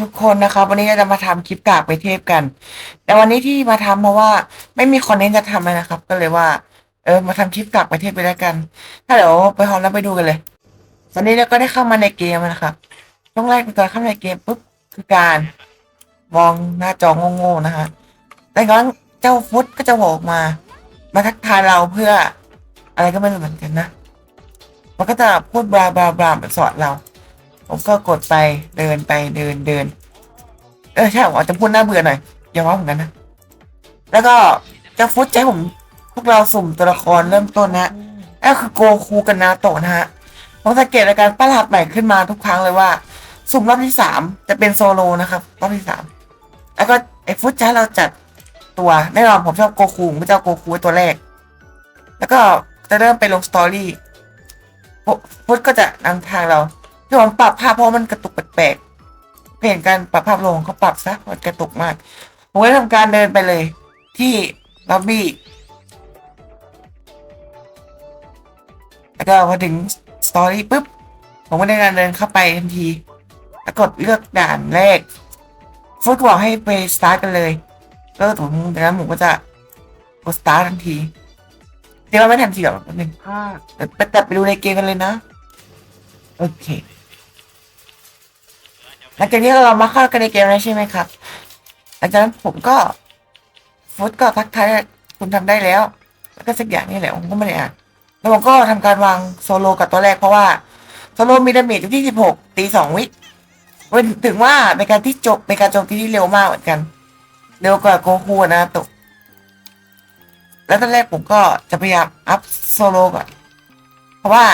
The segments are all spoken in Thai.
ทุกๆ คนนะครับ วันนี้เราจะมาทำคลิปกากไปเทพกัน แต่วันนี้ที่มาทำเพราะว่าไม่มีคอนเทนต์จะทำนะครับ ก็เลยว่า เออมาทำคลิปกากไปเทพไปแล้วกัน ถ้าเดี๋ยวไปพร้อมแล้วไปดูกันเลย ตอนนี้เราก็ได้เข้ามาในเกมแล้วนะครับช่วงแรกในการเข้าในเกมปุ๊บคือการมองหน้าจอโง่ๆนะฮะแต่ครั้งเจ้าฟุตก็จะบอกมา มาทักทายเราเพื่อ อะไรก็ไม่รู้เหมือนกันนะ มันก็จะพูดบลาบลาบลาสอนเรา ผมก็กดไปเดินไปเดินเดิน เออใช่ผมอาจจะพูดน่าเบื่อหน่อยอย่าว่าผมกันนะ แล้วก็จะฟุตใจผมพวกเราสุ่มตัวละครเริ่มต้นนะนั่นคือโกคูกับนาโตะนะฮะผมสังเกตอาการประหลาดใหม่ขึ้นมาทุกครั้งเลยว่า สุ่มรอบที่สามจะเป็นโซโลนะครับรอบที่สามแล้วก็ไอ้ฟุตใจเราจัดตัวแน่นอนผมชอบโกคูผมจะเอาโกคูตัวแรก แล้วก็จะเริ่มไปลงสตอรี่ฟุตก็จะนำทางเรา ที่ผมปรับภาพเพราะมันกระตุกแปลกๆเปลี่ยนการปรับภาพลงเขาปรับซะมันกระตุกมาก ผมก็ทำการเดินไปเลย ที่ล็อบบี้แล้วก็พอถึงสตอรี่ปุ๊บผมก็ได้การเดินเข้าไปทันที แล้วกดเลือกด่านแรกฟุตบอกให้ไปสตาร์ทกันเลยก็ผมจากนั้นผมก็จะกดสตาร์ททันทีเดี๋ยวเราไม่ทันทีหรอกแป๊บนึงเดี๋ยวไปตัดไปดูในเกมกันเลยนะ โอเค หลังจากนี้เรามาเข้ากันในเกมแล้วใช่ไหมครับ หลังจากนั้นผมก็ฟุตก็ทักทายคุณทำได้แล้ว แล้วก็สักอย่างนี่แหละผมก็ไม่ได้อ่านแล้วผมก็ทำการวางโซโลกับตัวแรกเพราะว่าโซโลมีดาเมจอยู่ที่สิบหกตีสองวิเป็นถึงว่าในการที่จบในการโจมตีที่เร็วมากเหมือนกัน เร็วกว่าโกคูนะตก แล้วตอนแรกผมก็จะพยายามอัพโซโลก่อน เพราะว่า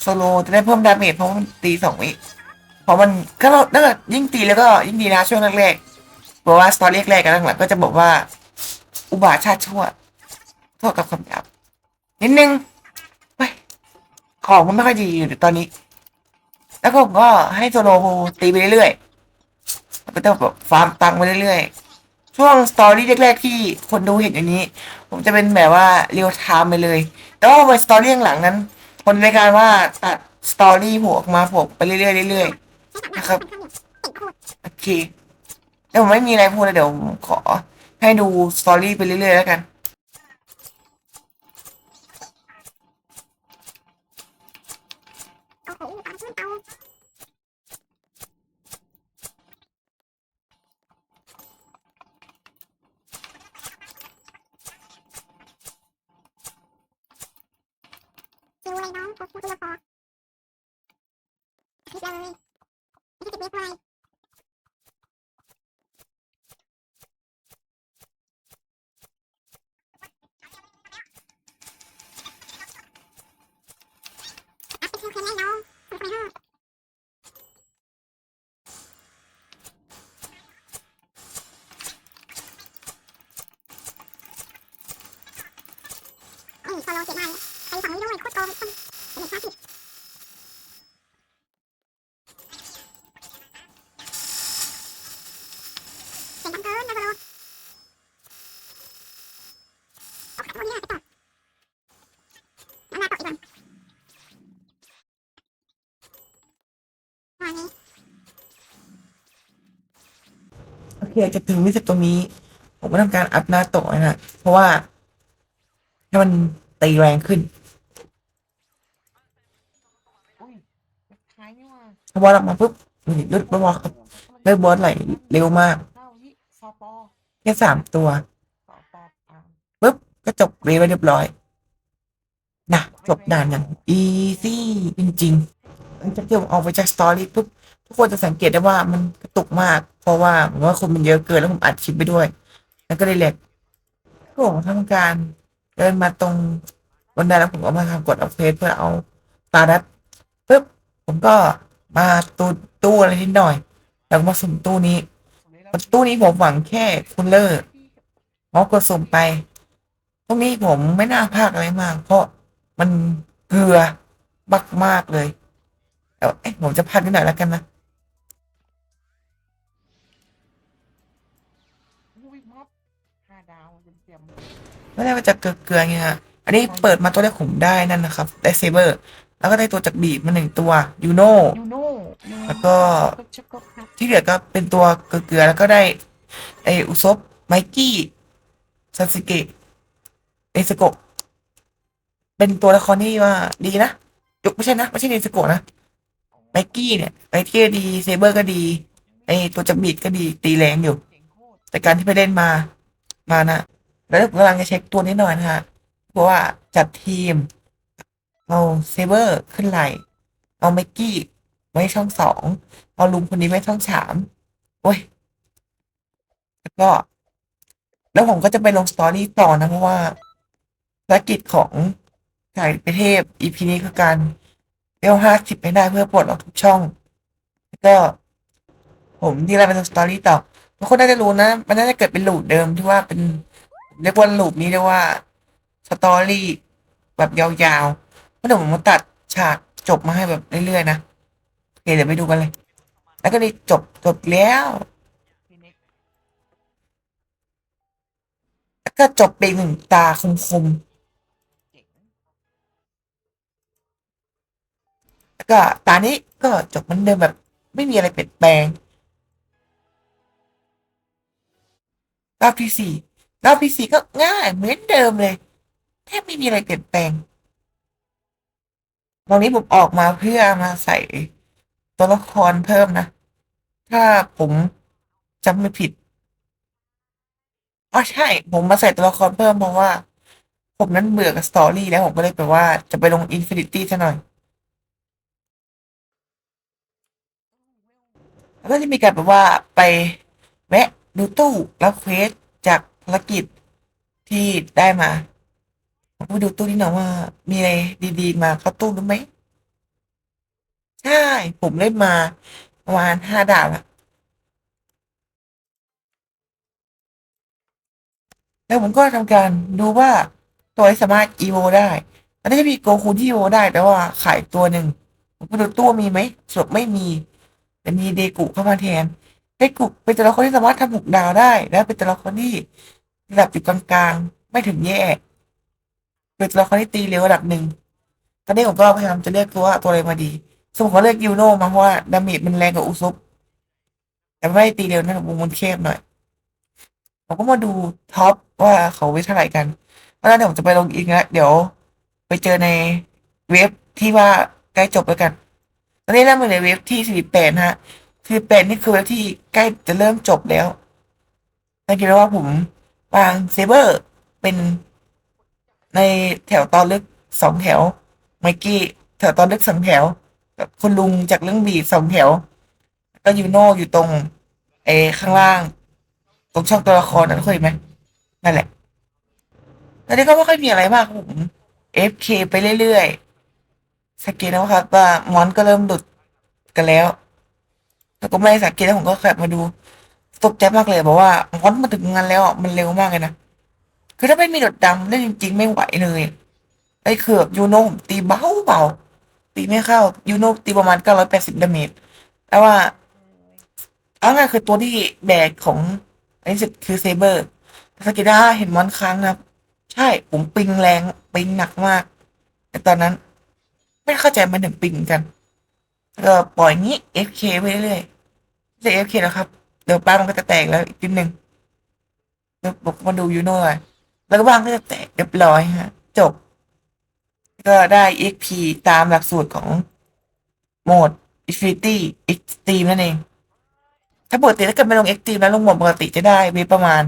โซโลจะได้เพิ่มดาเมจเพราะมันตีสองวิ เพราะมันก็ถ้าเกิดยิ่งตีแล้วก็ยิ่งดีนะช่วงแรกๆเพราะว่าสตอรี่แรกๆกันหลังก็จะบอกว่า อุบาทชาติชั่วโทษกับคำหยาบนิดนึงเฮ้ยของมันไม่ค่อยดีอยู่ตอนนี้ แล้วผมก็ให้โซโลตีไปเรื่อยๆก็จะแบบฟาร์มตังค์ไปเรื่อยๆ ช่วงสตอรี่แรกๆที่คนดูเห็นอย่างนี้ ผมจะเป็นแบบว่าเรียลไทม์ไปเลย แต่ว่าพอสตอรี่หลังนั้น คนในการว่าตัดสตอรี่ผมออกมาผมไปเรื่อยๆเรื่อยๆ นะครับโอเคเดี๋ยวผมไม่มีอะไรพูดแล้วเดี๋ยวผมขอให้ดูสตอรี่ไปเรื่อยๆแล้วกัน ดูเลยน้องพบผู้ตัวพอคิดเลยไม่ใช่ติดเล็กไว้อัพไปเที่ยวคืนเลยน้องคุณไปเถอะโอ้ยพอเราเสียดายไปฝั่งนี้ด้วยโคตรโกงคนเป็นเด็กห้าสิบ เสียงดังเกินนะโซโลเอาขับตัวนี้ไปต่อแล้วมาต่ออีกวันวันนี้ โอเคจะถึงที่สุดตรงนี้ ผมก็ทำการอัพหน้าโตะนะฮะเพราะว่าให้มันตีแรงขึ้นพอบอลออกมาปุ๊บนี่ลุดบอลครับเริ่มบอลไหลเร็วมากแค่สามตัวปุ๊บก็จบเวฟไปเรียบร้อยนะจบด่านอย่างอีซี่จริงๆหลังจากที่ผมออกไปจากสตอรี่ปุ๊บ ทุกคนจะสังเกตได้ว่ามันกระตุกมาก เพราะว่าผมว่าคนมันเยอะเกินแล้วผมอัดคลิปไปด้วย แล้วก็เลยแหลกก็ผมทำการเดินมาตรงบันไดแล้วผมก็มาทำกดอัพเพจเพื่อเอาตาดัดปุ๊บผมก็มาตู้ตู้อะไรนิดหน่อย แล้วมาสุ่มตู้นี้ตู้นี้ผมหวังแค่คุณเลอร์มอกดสุ่มไปตรงนี้ผมไม่น่าพลาดอะไรมาก เพราะมันเกลือมากมากเลยแต่เอ๊ะผมจะพลาดนิดหน่อยแล้วกันนะ ไม่ได้ว่าจะเกลือๆไงฮะอันนี้เปิดมาตัวแรกผมได้นั่นนะครับได้เซเบอร์แล้วก็ได้ตัวจากบีบมาหนึ่งตัวยูโน่ยูโน่ยูแล้วก็ที่เหลือก็เป็นตัวเกลือๆแล้วก็ได้ไออุซบไมกี้ซาสึเกะเอสโกะเป็นตัวละครที่ว่าดีนะยกไม่ใช่นะไม่ใช่เอสโกะนะไมกี้เนี่ยไอที่ดีเซเบอร์ก็ดีไอตัวจับบีดก็ดีตีแรงอยู่ แต่การที่ไปเล่นมามานะ แล้วกำลังจะเช็คตัวนี้หน่อยนะฮะเพราะว่าจัดทีม เอาเซเบอร์ขึ้นไหลเอาไมกี้ไว้ช่องสองเอาลุงคนนี้ไว้ช่องสามโอ้ยแล้วก็ แล้วผมก็จะไปลงสตอรี่ต่อนะเพราะว่าภารกิจของสายประเทศ EP นี้คือการเวลห้าสิบให้ได้เพื่อปลดออกทุกช่อง แล้วก็ ผมที่เราไปลงสตอรี่ต่อทุกคนน่าจะรู้นะ มันน่าจะเกิดเป็นหลูปเดิมที่ว่าเป็น เรียกว่าลูปนี้เรียกว่าสตอรี่แบบยาวๆเดี๋ยวผมมาตัดฉากจบมาให้แบบเรื่อยๆนะโอเคเดี๋ยวไปดูกันเลย แล้วก็นี่จบจบแล้วแล้วก็จบไปหนึ่งตาคมๆแล้วก็ตานี้ก็จบเหมือนเดิมแบบ ไม่มีอะไรเปลี่ยนแปลงรอบที่สี่ รอบที่สี่ก็ง่ายเหมือนเดิมเลยแทบไม่มีอะไรเปลี่ยนแปลงตรงนี้ผมออกมาเพื่อมาใส่ตัวละครเพิ่มนะ ถ้าผมจำไม่ผิดอ๋อใช่ ผมมาใส่ตัวละครเพิ่มเพราะว่า ผมนั้นเบื่อกับสตอรี่แล้วผมก็เลยแบบว่าจะไปลงอินฟินิตี้ซะหน่อย แล้วก็จะมีการแบบว่าไปแวะดูตู้รับเควส ภารกิจที่ได้มาผมไปดูตู้นี่หน่อยว่า มีอะไรดีๆ มาเข้าตู้หรือไหมใช่ ผมเล่นมาประมาณห้าดาวละแล้วผมก็ทำการดูว่าตัวที่สามารถอีโวได้มันน่าจะมีโกคูที่อีโวได้แต่ว่าขายตัวหนึ่งผมก็ดูตู้มีไหมสรุปไม่มี แต่มีเดกุเข้ามาแทนเดกุเป็นตัวละครที่สามารถทำหกดาวได้ และเป็นตัวละครที่ ระดับอยู่กลางๆ ไม่ถึงแย่เป็นตัวละครที่ตีเร็วระดับหนึ่งตอนนี้ผมก็พยายามจะเลือกตัวตัวอะไรมาดีสมมติว่าเลือกยูโน่มาเพราะว่าดาเมจมันแรงกว่าอุซุปแต่ไม่ตีเร็วนะวงมันเข้มหน่อยผมก็มาดูท็อปว่าเขาไว้เท่าไหร่กันแล้วเดี๋ยวผมจะไปลงอีกนะเดี๋ยว ไปเจอในเว็บที่ว่าใกล้จบแล้วกัน ตอนนี้เราอยู่ในเว็บที่สี่แปดฮะสี่แปดนี่คือเว็บที่ใกล้จะเริ่มจบแล้วสังเกตได้ว่าผม วางเซเบอร์ เป็นในแถวตอนลึกสองแถวไมกี้แถวตอนลึกสองแถวกับคุณลุงจากเรื่องบีสองแถว ก็ยูโน่อยู่ตรงไอ้ข้างล่าง ตรงช่องตัวละครนั้นเคยไหมนั่นแหละตอนนี้ก็ไม่ค่อยมีอะไรมากครับผม FK ไปเรื่อยๆสังเกตนะครับว่ามอนก็เริ่มหลุดกันแล้วแล้วก็ไม่สังเกตแล้วผมก็แคบมาดู ตกใจมากเลยบอกว่ามอนมาถึงงานแล้วมันเร็วมากเลยนะคือถ้าไม่มีดดดำเล่นจริง ๆ ไม่ไหวเลยไอ้เขือบยูโน่ผมตีเบาเบาตีไม่เข้ายูโน่ตีประมาณเก้าร้อยแปดสิบดาเมจแต่ว่าเอาง่ายคือตัวที่แบกของอันนี้สุดคือเซเบอร์สกิด้าเห็นมอนค้างนะครับใช่ผมปิงแรงปิงหนักมากแต่ตอนนั้น ไม่เข้าใจมันถึงปิงกันก็ปล่อยงี้ FK ไปเรื่อยๆจะ FK แล้วครับ เดี๋ยวป้ามันก็จะแตกแล้วอีกนิดนึงเดี๋ยวบอกมาดูยูโน่หน่อยแล้วก็บ้างก็จะแตกเรียบร้อยฮะ จบ ก็ได้ XP ตามหลักสูตรของโหมด Infinity Extreme นั่นเอง ถ้าปกติถ้าเกิดไม่ลง Extreme แล้วลงโหมดปกติจะได้เวประมาณ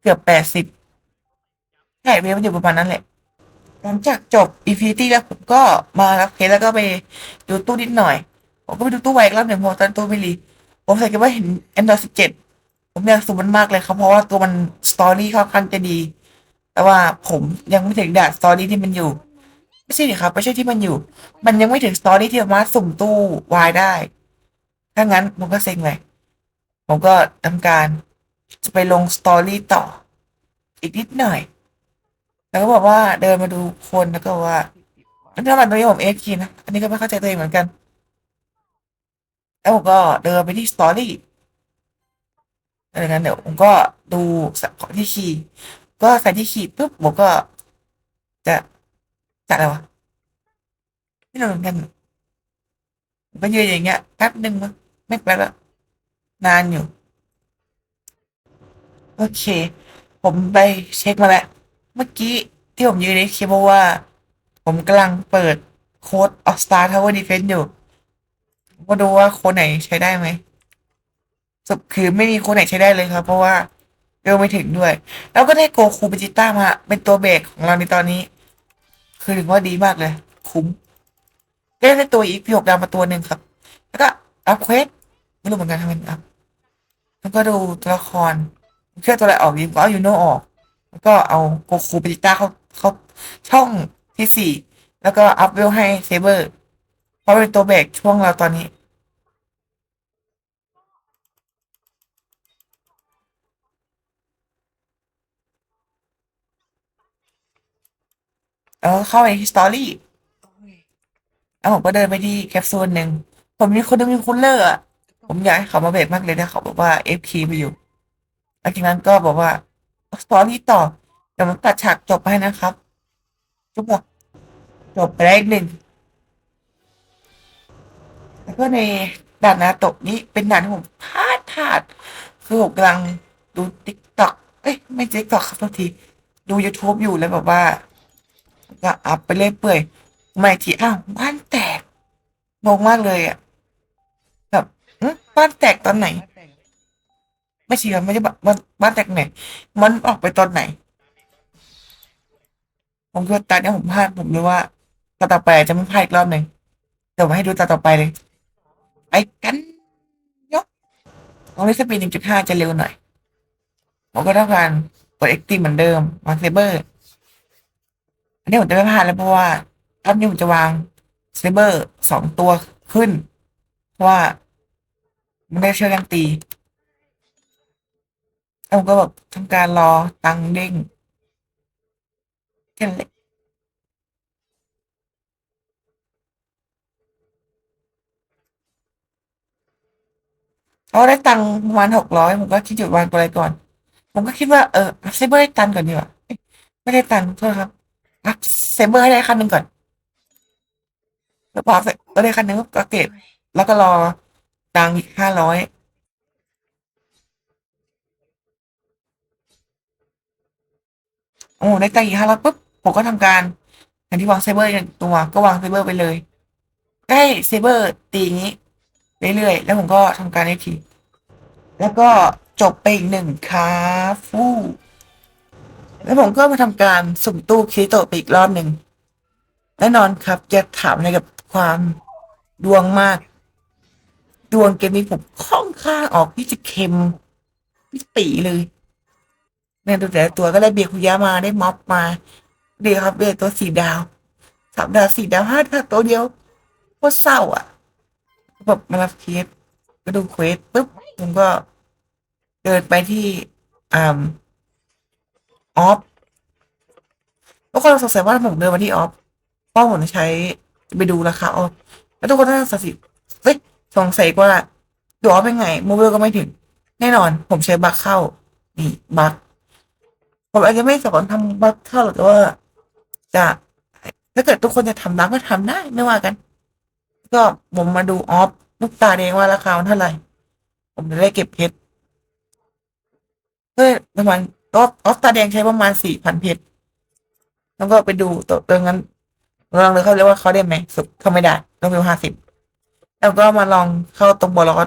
เกือบแปดสิบใช่เวมันอยู่ประมาณนั้นแหละหลังจากจบ Infinity แล้วผมก็มารับเคสแล้วก็ไปดูตู้นิดหน่อย ผมก็ไปดูตู้ไวอีกรอบหนึ่งพราะตอนตู้ไม่รี ผมสังเกตว่าเห็น Android 17 ผมอยากสูมันมากเลยครับ เพราะว่าตัวมันสตอรี่ค่อนข้างจะดี แต่ว่าผมยังไม่ถึงด่านสตอรี่ที่มันอยู่ ไม่ใช่ดิครับ ไม่ใช่ที่มันอยู่ มันยังไม่ถึงสตอรี่ที่สามารถสุ่มตู้วายได้ ถ้างั้นผมก็เซ็งเลย ผมก็ทำการจะไปลงสตอรี่ต่อ อีกนิดหน่อย แล้วก็บอกว่าเดินมาดูคนแล้วก็ว่าถ้ามันตรงนี้ผมเอ็กคีนะ อันนี้ก็ไม่เข้าใจตัวเองเหมือนกัน แล้วผมก็เดินไปที่สตอรี่ดังนั้นเดี๋ยวผมก็ดูของที่คีย์ก็ใส่ที่คีย์ปุ๊บผมก็ จะจัดอะไรวะไม่รู้เหมือนกันผมก็ยืนอย่างเงี้ยแป๊บหนึ่งมั้งไม่แป๊บละนานอยู่ โอเค ผมไปเช็คมาแล้ว เมื่อกี้ที่ผมยืนในคลิปว่า ผมกำลังเปิดโค้ด of Star Tower Defense อยู่ มก็ดูว่าโค้ดไหนใช้ได้ไหมสรุปคือไม่มีโค้ดไหนใช้ได้เลยครับ เพราะว่าเร็วไม่ถึงด้วย แล้วก็ได้โกคูเบจิต้ามา เป็นตัวเบรกของเราในตอนนี้ คือถือว่าดีมากเลย คุ้มได้ได้ตัวอีกพี่หกดาวมาตัวหนึ่งครับ แล้วก็อัพเควสไม่รู้เหมือนกันทำไมอัพแล้วก็ดูตัวละครเชื่อตัวอะไรออกดีก็เอายูโนออก แล้วก็เอาโกคูเบจิต้าเข้าเข้าช่องที่สี่แล้วก็อัพเวลให้เซเบอร์ ราะเป็นตัวเบรกช่วงเราตอนนี้แล้วก็เข้าไปที่สตอรี่แล้วผมก็เดินไปที่แคปซูลหนึ่ง ผมมีคนนึงมีคูลเลอร์อะผมอยากให้เขามาเบรกมากเลยนะเขาบอกว่าเอฟคีไปอยู่หลังจากนั้นก็บอกว่าสตอรี่ต่อเดี๋ยวมันตัดฉากจบให้นะครับจุ๊บหมดจบไปได้อีกหนึ่ง แล้วก็ในด่านนาโตะนี้เป็นด่านที่ผมพลาดพลาดคือผมกำลังดูติ๊กต็อกเอ้ยไม่ติ๊กต็อกครับทุกที ดู YouTube อยู่แล้วแบบว่า ก็อัพไปเรื่อยเปื่อยไม่ทีอ้าวบ้านแตกงงมากเลยอะแบบบ้านแตกตอนไหน ไม่ใช่ครับไม่ใช่บ้านบ้านแตกไหน มันออกไปตอนไหน ผมคิดว่าตอนนี้ผมพลาดผมรู้ว่าตอนต่อไปจะไม่พลาดอีกรอบหนึ่งเดี๋ยวมาให้ดูตอนต่อไปเลย ไปกัน ยกตรงนี้สปีดหนึ่งจุดห้าจะเร็วหน่อยผมก็ต้องการกดเอ็กตีเหมือนเดิมวางเซเบอร์ อันนี้ผมจะไม่พลาดแล้วเพราะว่ารอบนี้ผมจะวางเซเบอร์สองตัวขึ้น เพราะว่ามันได้เชื่อกยังตีแล้วผมก็แบบทำการรอตังเด้งแค่นั้นแหละ เอาได้ตังค์ประมาณหกร้อยผมก็คิดหยุดวางตัวอะไรก่อน ผมก็คิดว่าเออเซเบอร์ได้ตังค์ก่อนดีกว่าไม่ได้ตังค์โทษครับอัพเซเบอร์ให้ได้คันหนึ่งก่อนแล้วพอเสร็จก็ได้คันหนึ่งก็เก็บแล้วก็รอตังค์อีกห้าร้อยโอ้ได้ตังค์อีกห้าร้อยปุ๊บผมก็ทำการอย่างที่วางเซเบอร์อย่างตัว ก็วางเซเบอร์ไปเลยใกล้เซเบอร์ตีอย่างนี้ เรื่อยๆ แล้วผมก็ทำการได้ที แล้วก็จบไปอีกหนึ่งคาฟู่แล้วผมก็มาทำการสุ่มตู้คิริโตไปอีกรอบหนึ่งแน่นอนครับจะถามอะไรกับความดวงมาก ดวงเกมนี้ผมค่อนข้างออกที่จะเค็มพิตีเลยเนี่ยดูแต่ตัวก็ได้เบียร์คุยะมาได้ม็อบมาเดียครับเบียร์ตัวสี่ดาวสามดาวสี่ดาวห้าดาวตัวเดียวโคตรเศร้าอะ แบบมารับเคสก็ดูเควสปุ๊บผมก็เดินไปที่อ่าออฟทุกคนสงสัยว่าผมเดินมาที่ออฟเพราะผมใช้ไปดูราคาออฟแล้วทุกคนน่าจะสิเฮ้ยสงสัยว่าดูออฟเป็นไงมูเบลก็ไม่ถึง แน่นอน ผมใช้บัคเข้า นี่บัคผมอาจจะไม่สอนทำบัคเข้าหรอกแต่ว่า จะถ้าเกิดทุกคนจะทำบัคก็ทำได้ไม่ว่ากัน ก็ผมมาดูออฟลูกตาแดงว่าราคาเท่าไหร่ ผมจะได้เก็บเพชรเพื่อประมาณออฟออฟตาแดงใช้ประมาณสี่พันเพชรแล้วก็ไปดูตัวตัวนั้นลองเลยเขาเรียกว่าเขาได้ไหมสุกเขาไม่ได้ต้องเป็นห้าสิบแล้วก็มาลองเข้าตรงบอลก็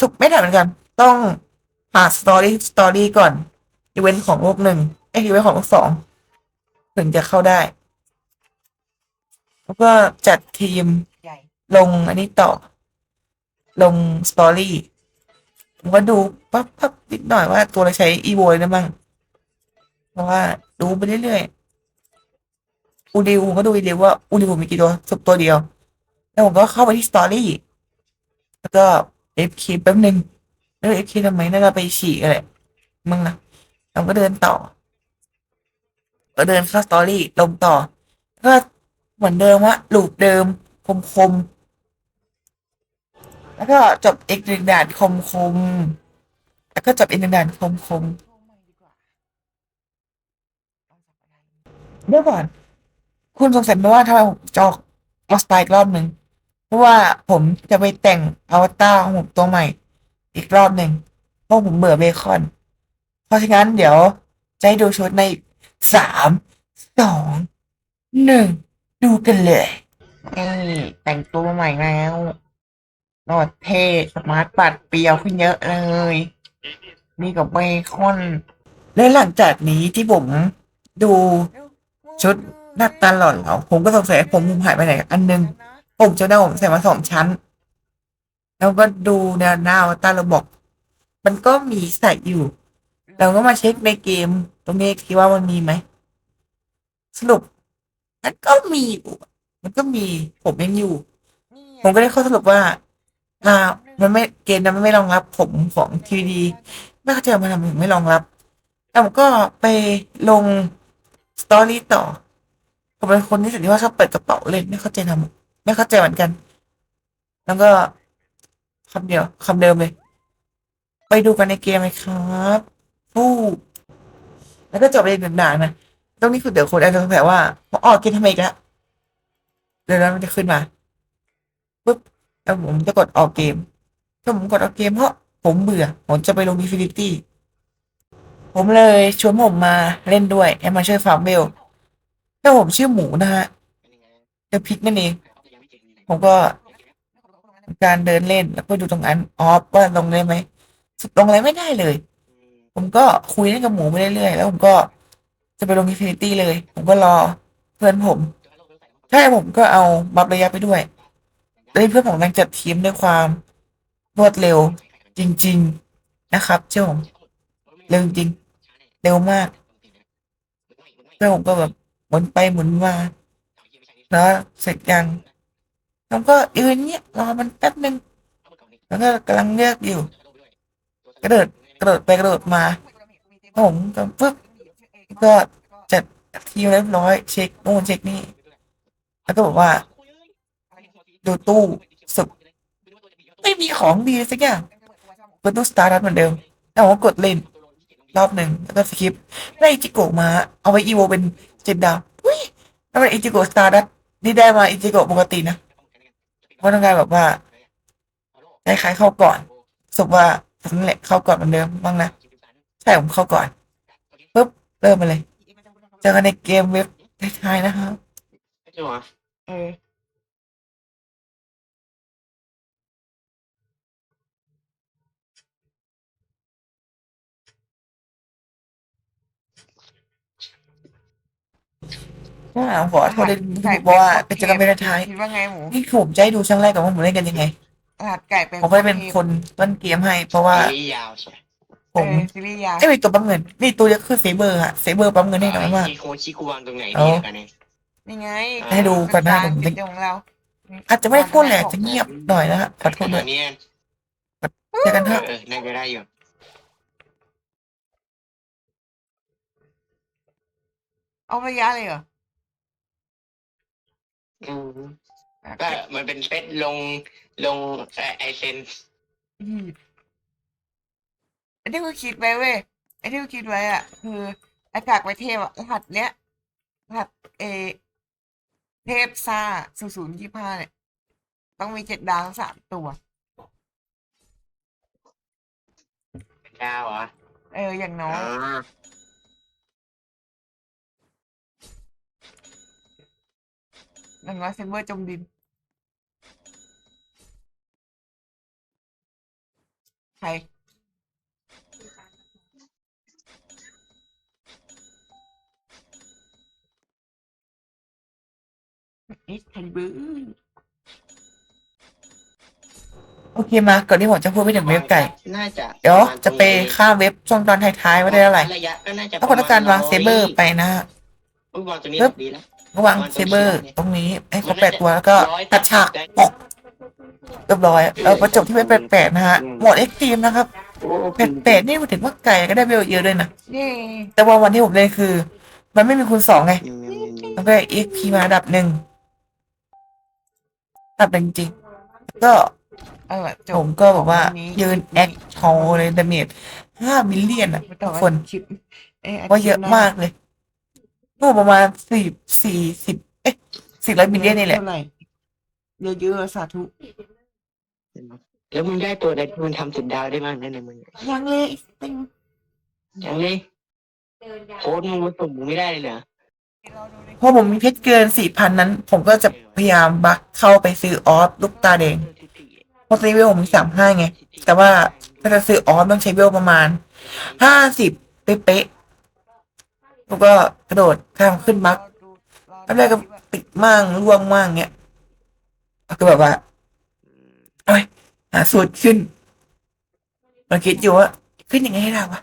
สุกไม่ได้เหมือนกัน ต้องหาสตอรี่สตอรี่ก่อนอีเวนต์ของโลกหนึ่งไอยอีเวนต์ของโลกสองถึงจะเข้าได้ แล้วก็จัดทีม ลงอันนี้ต่อ ลงสตอรี่ผมก็ดูปั๊บปั๊บนิดหน่อยว่าตัวเราใช้อีโวได้บ้างเพราะว่าดูไปเรื่อยๆอูดิวผมก็ดูอูดิวว่าอูดิวมีกี่ตัวสุดตัวเดียว แล้วผมก็เข้าไปที่สตอรี่แล้วก็เอฟคีแป๊บหนึ่งแล้วเอฟคีทำไมน่าจะไปฉี่อะไรมั่งนะแล้วก็เดินต่อ ก็เดินเข้าสตอรี่ลงต่อ ก็เหมือนเดิมว่าลูปเดิมคมคมๆ แล้วก็จบอีกหนึ่งด่านคมคมแล้วก็จบอีกหนึ่งด่านคมคมเดี๋ยวก่อน คุณสงสัยไหมว่าทำไมผมจออกลอสไตอีกรอบหนึ่งเพราะว่าผมจะไปแต่งอวตารของผมตัวใหม่ อีกรอบหนึ่งเพราะผมเบื่อเบคอน เพราะฉะนั้นเดี๋ยวจะให้ดูชุดในสามสองหนึ่งดูกันเลยนี่แต่งตัวใหม่แล้ว โนดเท่สมาร์ทปัดเปียวขึ้นเยอะเลย นี่กับเบคอน และหลังจากนี้ที่ผมดูชุดหน้าตาหล่อนแล้วผมก็สงสัยผมมุมหายไปไหนอันนึง ผมจะได้ผมใส่มาสองชั้น แล้วก็ดูแนวหน้าตาเราบอก มันก็มีใส่อยู่ เราก็มาเช็คในเกม ตรงนี้คิดว่ามันมีไหม สรุปมันก็มี มันก็มีผมยังอยู่ ผมก็ได้ข้อสรุปว่า อ่า มันไม่เกมนั้นมันไม่รองรับผมของทีดีไม่เข้าใจว่ามันทำไมถึงไม่รองรับแล้วผมก็ไปลงสตอรี่ต่อผมเป็นคนที่สันนิษว่าชอบเปิดกระเป๋าเล่นไม่เข้าใจทำไม่เข้าใจเหมือนกัน แล้วก็คำเดียวคำเดิมเลย ไปดูกันในเกมเลยครับฟู้แล้วก็จบเลยหนึ่งด่านนะตรงนี้คือเดี๋ยวคนอาจจะสงสัยว่าอออกเกมทำไมกแล้วเดี๋ยวนั้นมันจะขึ้นมาปุ๊บ แล้วผมจะกดออกเกม ถ้าผมกดออกเกมเพราะผมเบื่อ ผมจะไปลง Infinity ผมเลยชวนผมมาเล่นด้วยให้มาช่วยฟาร์มเวลแล้วผมชื่อหมูนะฮะเดอะพิกนั่นเอง ผมก็การเดินเล่นแล้วก็ดูตรงนั้นออฟว่าลงได้ไหมสุดลงอะไรไม่ได้เลย ผมก็คุยเล่นกับหมูไปเรื่อยๆแล้วผมก็จะไปลง Infinity เลย ผมก็รอเพื่อนผมใช่ผมก็เอาบัฟระยะไปด้วย แล้เพื่อนผมกำลังจัดทีมด้วยความรวดเร็วจริง ๆนะครับเจ้าผมเร็วจริง เร็วมากแล้วผมก็แบบหมุนไปหมุนมาแล้วเสร็จยังแล้วก็ยืนเนี้ยรอมันแป๊บนึงแล้วก็กำลังเลือกอยู่ กระโดดกระโดดไปกระโดดมา ผมก็ปึ๊บก็จัดทีมเรียบร้อยเช็คโน่นเช็คนี่แล้วก็บอกว่า ดูตู้สุดไม่มีของดีสักอย่างเปิดตู้สตาร์ทเหมือนเดิมแล้วผมก็กดเล่น รอบหนึ่งแล้วก็สคิปได้อิจิโกะมา เอาไว้อีโวเป็นเจ็ดดาวอุ้ยแล้วเป็นอิจิโกะสตาร์ดันี่ได้มาอิจิโกะปกตินะเพราะต้องการแบบว่าได้ขายเข้าก่อนสรุปว่าผมนั่นแหละเข้าก่อนเหมือนเดิมบ้างนะใช่ผมเข้าก่อนปุ๊บเริ่มมาเลย เจอกันในเกมเว็บท้ายๆนะครับใช่ไหมเออ ถ้าขอโทษเลยที่บอกว่าเป็นเจอกันเป็นท้ายคิดว่าไงหมูนี่คือผมจะให้ดูช่างแรกก่อนว่าผมเล่นกันยังไงหัดไก่เป็นผมไม่ได้เป็นคนต้นเกมให้ เพราะว่าซีรีส์ยาวใช่ไหมผมเออซีรีส์ยาวไอ้ยตัวปั๊มเงิน นี่ตัวเล็กคือเซเบอร์ฮะเซเบอร์ปั๊มเงินให้น้อยมากชิโคชิคุวางตรงไหนเอาเนี่ยกันเนี่ยนี่ไง ให้ดูก่อนหน้าผมเป็นของเรา อาจจะไม่ได้พูดแหละจะเงียบหน่อยนะฮะขอโทษด้วยอันเนี่ยเจอกันเอเถออะเออน่าจะได้อยู่เอาระยะเลยเหรอ อืมก็มันเป็นเซตลงลงเอ่อไอเซนอืมไอ้ที่กูคิดไว้เว้ยไอ้ที่กูคิดไว้อะ คืออากาศไว้เทพอะรหัสเนี้ยรหัสเอเทพซ่าศูนย์ศูนย์ยี่ห้าเนี่ย ต้องมีเจ็ดดาวสามตัว ดาวเหรอเอออย่างน้อ๋ออยอ ย่างน้อยเซมเบอร์จมดิน ใครอิสไทเบอร์โอเคมาก่อนที่ผมจะพูดไปถึงเว็บไก่ น่าจะเดี๋ยวจะไปข้ามเว็บช่วงตอนท้ายๆว่าได้เท่าไหร่ระยะก็น่าจะถ้าคนต้องการวางเซเบอร์ไปนะฮะ อุ๊ยวางตรงนี้ปึ๊บดีแล้ว ก็วางเซเบอร์ ตรงนี้ให้ครบแปดตัวแล้วก็ตัดฉากออกเรียบร้อยเราประจบที่เว็บแปดๆนะฮะโหมดเอ็กซ์ตรีมนะครับแปดๆนี่มันถึงว่าไก่ก็ได้เวลเยอะด้วยนะเย้แต่ว่าวันที่ผมเล่นคือ มันไม่มีคูณสองไงอืมมันก็เอ็กพีมาอันดับหนึ่งอันดับหนึ่งจริงๆก็เออจบผมก็บอกว่าวันนี้ยืนแอคโชว์เลยดาเมจห้ามิลเลียนอะไม่ทุต้องกคนคลิปเอ้ยว่าเยอะมากเลย ก็ประมาณสี่สี่สิบเอ๊ะสี่ร้อยมิลเลียนนี่แหละเท่าไหร่เยอะๆสาธุแล้วมึงได้ตัวอะไรที่มันทำสิบดาวได้บ้างนั่นในมึงยังเลยติงอย่างนี้โค้ดมึงมาส่งมึงไม่ได้เลยเหรอพอผมมีเพชรเกินสี่พันนั้น ผมก็จะพยายามบักเข้าไปซื้อออฟลูกตาแดงเพราะซีเวลผมมีสามห้าไง แต่ว่าถ้าจะซื้อออฟต้องใช้เวลประมาณห้าสิบเป๊ะๆ ผมก็กระโดดข้ามขึ้นบักตอนแรกก็ติดมั่งร่วงมั่งเงี้ยก็แบบว่าโอ้ยหาสูตรขึ้นมาคิดอยู่ว่า ขึ้นยังไงให้ได้วะ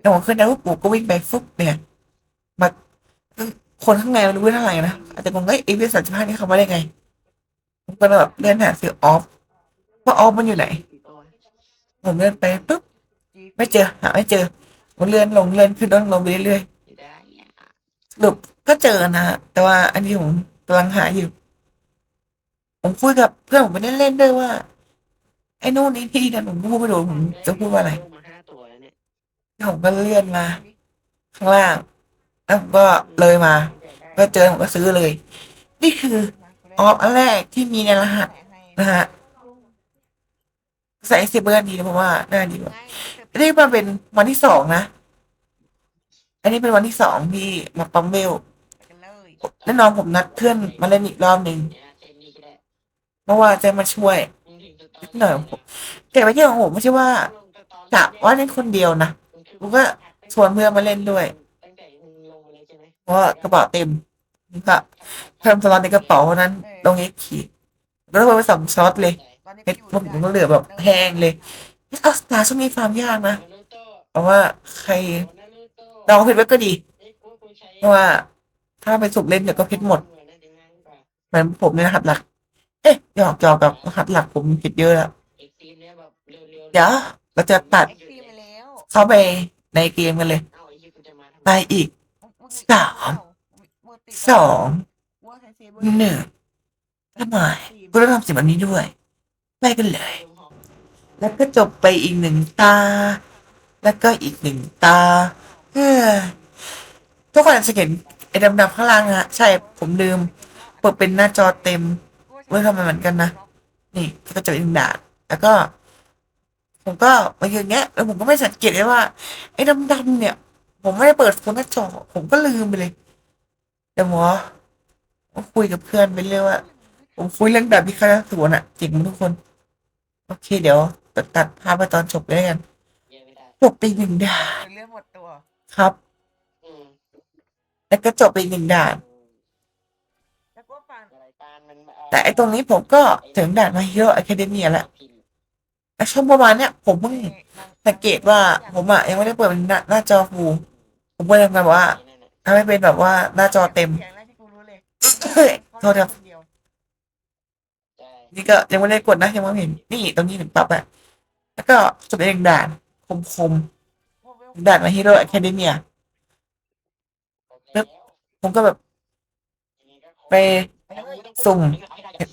แต่ผมขึ้นแล้ปุ๊บผมก็วิ่งไปฟุบเนี่ยมาคนข้างในมันรู้เท่าไหร่นะอาจจะงงเอ้เอวีสามสิบห้านี่เขามาได้ไงผมก็แบบเลื่อนหาซื้อออฟว่าออฟมันอยู่ไหนผมเลื่อนไปปุ๊บไม่เจอหาไม่เจอผมเลื่อนลงเลื่อนขึ้นลงลงไปเรื่อยๆ รุปก็เจอนะฮะแต่ว่าอันนี้ผมกำลังหาอยู่ ผมคุยกับเพื่อนผมไปเล่นๆด้วยว่า ไอ้นู่นนี่ที่นั่นผมพูดไม่รู้ผมจะพูดว่าอะไรผมก็เลื่อนมา ข้างล่างแล้วผมก็เลยมา ก็เจอผมก็ซื้อเลย นี่คือออฟอันแรกที่มีในรหัสนะฮะใส่สิบเบอร์ดีนะผมว่าน่าดีกว่าอันนี้มาเป็นวันที่สองนะ อันนี้เป็นวันที่สองที่มาปั๊มเวลแน่นอนผมนัดเพื่อนมาเล่นอีกรอบหนึ่งเนี่ยเจนนี่ก็ได้เพราะว่าจะมาช่วยมึงถึงจะตนิดหน่อยผมแต่ไม่ใช่ของผมไม่ใช่ว่ากะว่าเล่นคนเดียวนะผมก็ชวนเพื่อนมาเล่นด้วยตั้งแต่มึงลงมาเลยใช่ไหมเพราะว่ากระเป๋าเต็มผมก็เพิ่มสล็อตในกระเป๋านั้นลงเอ็กขีแล้วก็ไปสองช็อตเลยเพชรผมก็เหลือแบบแพงเลยเอาสตาร์ช่วงนี้ฟาร์มยากนะนารูโต้เพราะว่าใคร นารูโต้ลองเพชรไว้ก็ดีเอ้ยกูกูใช้เพราะว่า ถ้าไปสุกเล่นเดี๋ยวก็เพชรหมดน่าจะง่ายกว่าเหมือนผมในรหัสหลัก เอ๊ะหยอกจอกับรหัสหลักผมเพชรเยอะแล้วอีกทีเนี่ยแบบเร็วๆเดี๋ยวเราจะตัดตีไปแล้วเข้าไปในเกมกันเลยเอ้าไอ้ยี่กูจะมาทำไปอีกสามสองหนึ่งทำไมกูต้องทำสิ่งแบบนี้ด้วย ไปกันเลย แล้วก็จบไปอีกหนึ่งตา แล้วก็อีกหนึ่งตาเฮ้ย ทุกคนอาจจะเห็นไอ้ดำๆข้างล่างนะฮะ ใช่ผมลืม เปิดเป็นหน้าจอเต็มเว้ทำไมเหมือนกันนะ นี่ก็จะเป็นด่านแล้วก็ ผมก็มาอย่างเงี้ยแล้วผมก็ไม่สังเกตเลยว่า ไอ้ดำๆเนี่ย ผมไม่ได้เปิดโฟนหน้าจอ ผมก็ลืมไปเลยเดี๋ยวหมอก็คุยกับเพื่อนไปเรื่อยว่า ผมคุยเรื่องดาบพิฆาตอสูรอะเจ๋งทุกคน โอเคเดี๋ยวตัดตัดภาพไปตอนจบเลยกันจบไปหนึ่งด่านเรื่องหมดตัว ครับ อืมแล้วก็จบไปหนึ่งด่าน แล้วก็ฟังรายการมันเาแต่ไอ้ตรงนี้ผมก็ถึงด่านมาฮีโร่อะคาเดมีแล้วไอ้ช่วงประมาณเนี้ยผมเพิ่งสังเกตว่าผมอะยังไม่ได้เปิดเป็นหน้าหน้าจอฟูลผมก็เลยทำงานแบบว่าถ้าไม่เป็นแบบว่าหน้าจอเต็ม อย่างแรกที่กูรู้เลยเฮ้ยโทษครับนเดียวใช่นี่ก็ยังไม่ได้กดนะยังไม่เห็นนี่ตรงนี้ถึงปรับอะแล้วก็จบไปหนึ่งด่านคมคมๆ ด่านมาฮีโร่อะคาเดมีปึ๊บผมก็แบบ ไปสุ่ม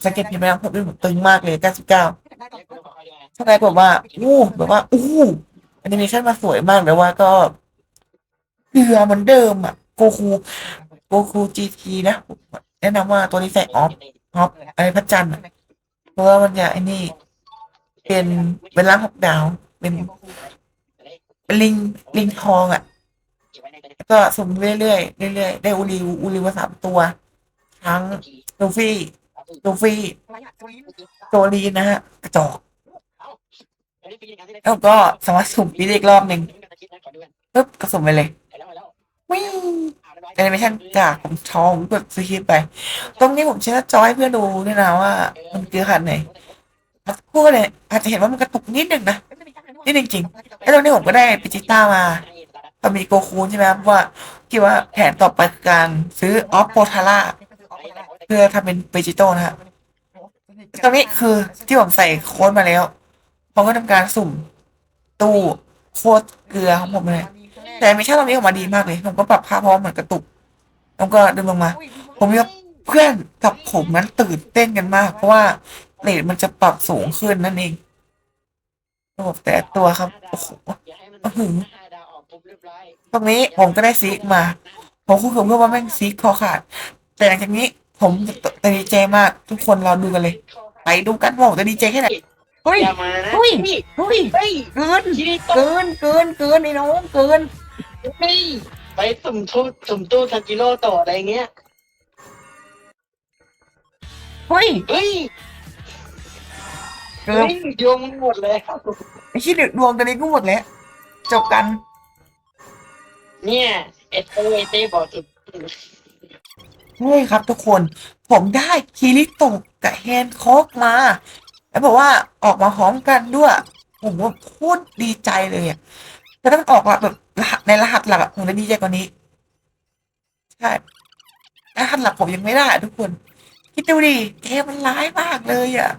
สังเกตเห็นไหมครับผมผมตึงมากเลย99ทนายบอกว่าอู้แบบว่าอู้แอนิเมชันมาสวยมากแต่ว่าก็เรือเหมือนเดิมอะโกคูโกคูจีทีนะผมแนะนำว่าตัวนี้ใส่ออฟออฟอะไรพระจันทร์อะเพราะว่ามันจะไอ้นี่ เป็นเป็นร่างหกดาวเป็นเป็น ลิงลิงทองอะ ก็สุ่มเรื่อยๆเรื่อยๆได้อูริวอูริวาสามตัว ทั้งลูฟี่ลูฟี่โจลีนะฮะกระจอกแล้วก็สามารถสุ่มปีอีกรอบหนึ่งปุ๊บก็สุ่มไปเลยวิ่งแอนิเมชันจากผมชอบผมกดสคิปไป ตรงนี้ผมใช้หน้าจอให้เพื่อดูด้วยนะว่า มันเกลือขนไหนพูดเลยอาจจะเห็นว่ามันกระตุกนิดนึงนะ นี่จริงๆแล้ตรงนี้ผมก็ได้ปิจิต้ามาพอมีโกคูนใช่ไหมครับว่าคิดว่าแผนต่อไปคือการซื้อออฟโปทาร่าเพื่อทำเป็นเวจิโตนะฮะตรงนี้คือที่ผมใส่โค้ดมาแล้วผมก็ทำการสุ่มตู้โคตรเกลือของผมเลย แต่ไม่ใช่ตรงนี้ออกมาดีมากเลย ผมก็ปรับภาพพราะว่าเหมือนกระตุกแล้วก็ดึงลงมา ผมกับเพื่อนกับผมนั้นตื่นเต้นกันมาก เพราะว่าเรทมันจะปรับสูงขึ้นนั่นเอง ระบบแต่ละตัวครับ โอ้โหอื้อหือตรงนี้ผมก็ได้ซีกมา ผมคุยกับเพื่อนว่าแม่งซีกคอขาด แต่หลังจากนี้ผมจะดีใจมาก ทุกคนรอดูกันเลย ไปดูกันว่าผมจะดีใจแค่ไหนเฮ้ยอย่ามานะเฮ้ยนี่เฮ้ยเฮ้ยเกินคิริโตะเกินเกินเกินไอ้น้องเกินเฮ้ยไปสุ่มตู้สุ่มตู้ทันจิโร่โตะอะไรเงี้ยเฮ้ยเฮ้ย เกิเฮ้นยโยงมันหมดเลยครับไอ้ที่ดวงตอนนี้ก็หมดแล้วจบกัน เนี่ยเอเต้เอเต้บอกสุดเฮ้ยครับทุกคน ผมได้คิริโตะกับแฮนคอกมา แล้วบอกว่าออกมาพร้อมกันด้วย ผมว่าโคตรดีใจเลยอะแต่ถ้ามันออกมาแบบรหัสในรหัสหลักอะผมจะดีใจกว่านี้ ใช่รหัสหลักผมยังไม่ได้อะทุกคน คิดดูดิเกมมันร้ายมากเลยอะ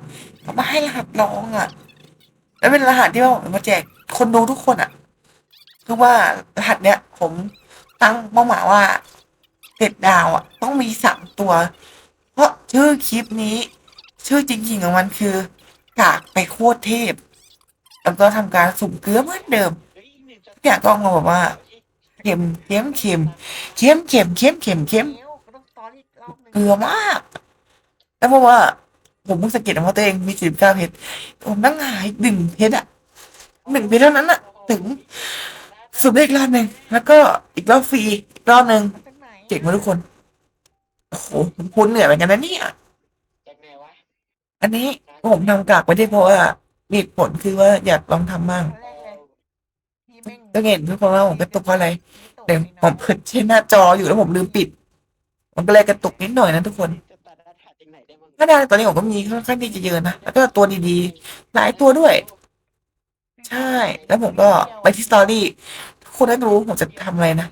เอามาให้รหัสรองอะ แล้วเป็นรหัสที่ว่าผมมาแจกคนดูทุกคนอะคือว่ารหัสเนี้ย ผมตั้งเป้าหมายว่าเด็ดดาวอะ ต้องมีสามตัว เพราะชื่อคลิปนี้ ชื่อจริงๆของมันคือกากไปโคตรเทพ แล้วก็ทำการสุ่มเกลือเหมือนเดิมทุกอย่างก็ออกมาแบบว่าเข็มเข็มเข็มเข็มเข็มเข็มเข็มเข็มเกลือมาก แล้วเพราะว่า ผมเพิ่งสังเกตว่าตัวเองมีสิบเก้าเพชรผมนั่งหายหนึ่งเพชรอะหนึ่งเพชรเท่านั้นอะถึงสุ่มได้อีกรอบหนึ่งแล้วก็อีกรอบฟรีอีกรอบหนึ่งเจ๋งมาทุกคนโอ้โหผมคุ้นเหนื่อยเหมือนกันนะเนี่ยอันนี้ผมทำกากไปได้เพราะว่ามีผลคือว่าอยากลองทำบ้างก็เห็นทุกคนว่าผมกระตุกเพราะอะไรเดี๋ยวผมเปิดใช้หน้าจออยู่แล้วผมลืมปิด มันก็เลยกระตุกนิดหน่อยนะทุกคน กไหนได้บ้างถ้าได้ตอนนี้ผมก็มีค่อนข้างที่จะเยอะนะแล้วก็ตัวดีๆ หลายตัวด้วย ใช่ แล้วผมก็ไปที่สตอรี่ทุกคนได้รู้ผมจะทำอะไรนะ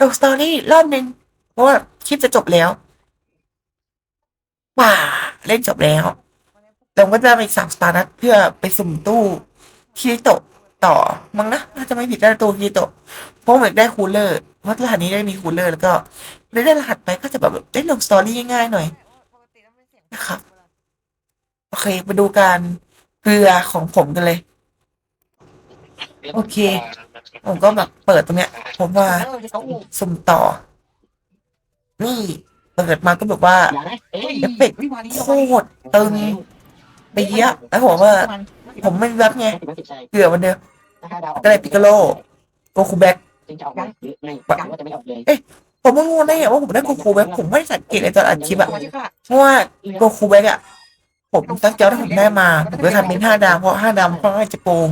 ดูสตอรี่รอบหนึ่งเพราะว่าคลิปจะจบแล้วป่าเล่นจบแล้วแต่ก็จะไปสามสตาร์นัดเพื่อไปสุ่มตู้คีโตะต่อมั้งนะน่าจะไม่ผิดได้ตู้คีโตะเพราะผมอยากได้คูลเลอร์เพราะรหัสนี้ได้มีคูลเลอร์แล้วก็ได้ได้รหัสไปก็จะแบบได้ลงสตอรี่ง่ายๆหน่อย นะครับ โอเคมาดูการเกลือของผมกันเลย โอเค ผมก็แบบเปิดตรงเนี้ย ผมว่าสุ่มต่อ นี่เปิดมาก็แบบว่าอย่านะเอ้ยเอฟเฟกต์โคตรตึงไปเยอะแล้วผมว่า ผมไม่รับไงเกลือวันเดียวก็เลยปิกาโลโกคูแบ็กจึงจะออกมาหรือไม่หรือว่าจะไม่ออกเลย ผมก็งงได้ไงว่าผมได้โกคูแบ็กผมไม่ได้สังเกตเลยตอนอัดคลิปอะเพราะว่าโกคูแบ็กอะผมตั้งใจว่าผมได้มาผมจะทำเป็นห้าดาวเพราะห้าดาวเพราะว่าจะโกง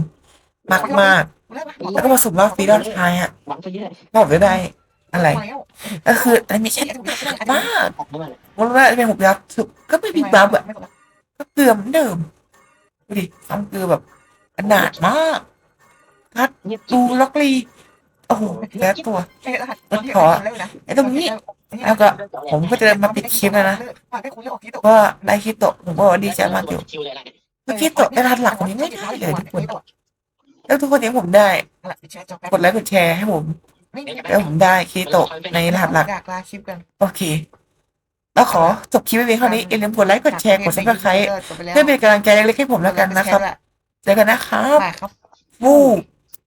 มากมากๆแล้วก็มาสุ่มรอบฟรีรอบสุดท้ายอะหวังไปเยอะว่าผมจะได้อะไรก็คืออันนี้เช่นมากออกมาเลยวันแรกเป็นหกยับสุดก็ไม่มีบัฟอะก็เกลือเหมือนเดิมดูดิซ้ำเกลือแบบขนาดมากคัดดูล็อกลี โอ้โหแล้วตัวไอ้ตรงนี้ แล้วก็ผมก็จะมาปิดคลิปแล้วนะว่าได้คิดโตะผมก็ดีใจมากอยู่ชิวเลยอะไรเนี่ยเมื่อกี้โตะได้รหัสหลักผมยังไม่ได้เลยทุกคนแล้วทุกคนยังผมได้ กดไลค์กดแชร์ให้ผมแล้วผมได้คิดโตะในรหัสหลักอยากลาคลิปกันโอเค แล้วขอจบคลิปไว้เพียงเท่านี้อย่าลืมกดไลค์กดแชร์กดซับสไครต์เพื่อเป็นกำลังใจเล็กๆให้ผมแล้วกันนะครับเจอกันนะครับได้ครับวูบ